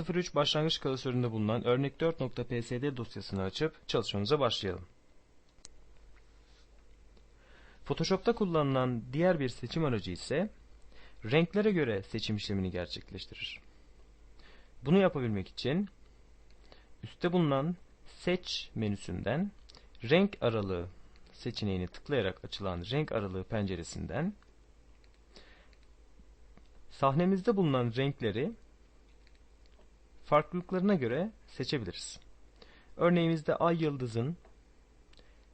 03 başlangıç klasöründe bulunan örnek 4.psd dosyasını açıp çalışmamıza başlayalım. Photoshop'ta kullanılan diğer bir seçim aracı ise renklere göre seçim işlemini gerçekleştirir. Bunu yapabilmek için üstte bulunan Seç menüsünden Renk aralığı seçeneğini tıklayarak açılan renk aralığı penceresinden sahnemizde bulunan renkleri farklılıklarına göre seçebiliriz. Örneğimizde ay yıldızın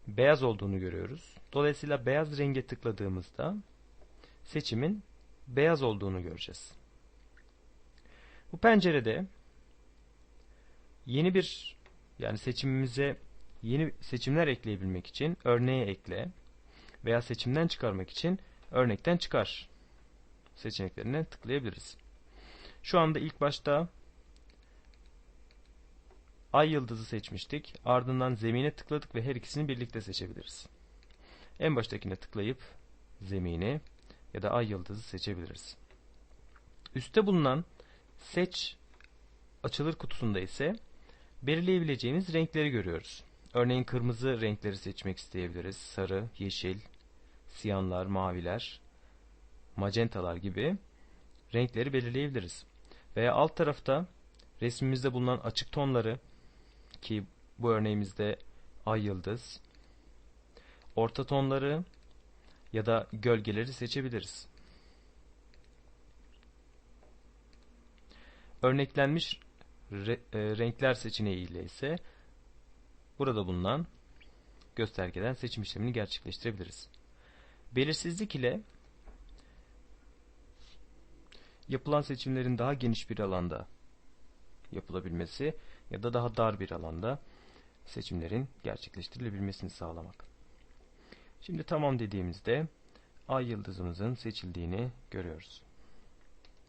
beyaz olduğunu görüyoruz. Dolayısıyla beyaz renge tıkladığımızda seçimin beyaz olduğunu göreceğiz. Bu pencerede yeni bir yani seçimimize yeni seçimler ekleyebilmek için örneğe ekle veya seçimden çıkarmak için örnekten çıkar seçeneklerine tıklayabiliriz. Şu anda ilk başta ay yıldızı seçmiştik. Ardından zemine tıkladık ve her ikisini birlikte seçebiliriz. En baştakine tıklayıp zemini ya da ay yıldızı seçebiliriz. Üste bulunan seç açılır kutusunda ise belirleyebileceğimiz renkleri görüyoruz. Örneğin kırmızı renkleri seçmek isteyebiliriz. Sarı, yeşil, siyanlar, maviler, magentalar gibi renkleri belirleyebiliriz. Veya alt tarafta resmimizde bulunan açık tonları ki bu örneğimizde ay yıldız, orta tonları ya da gölgeleri seçebiliriz. Örneklenmiş re, e, renkler seçeneği ile ise burada bulunan göstergeden seçim işlemini gerçekleştirebiliriz. Belirsizlik ile yapılan seçimlerin daha geniş bir alanda yapılabilmesi ya da daha dar bir alanda seçimlerin gerçekleştirilebilmesini sağlamak. Şimdi tamam dediğimizde ay yıldızımızın seçildiğini görüyoruz.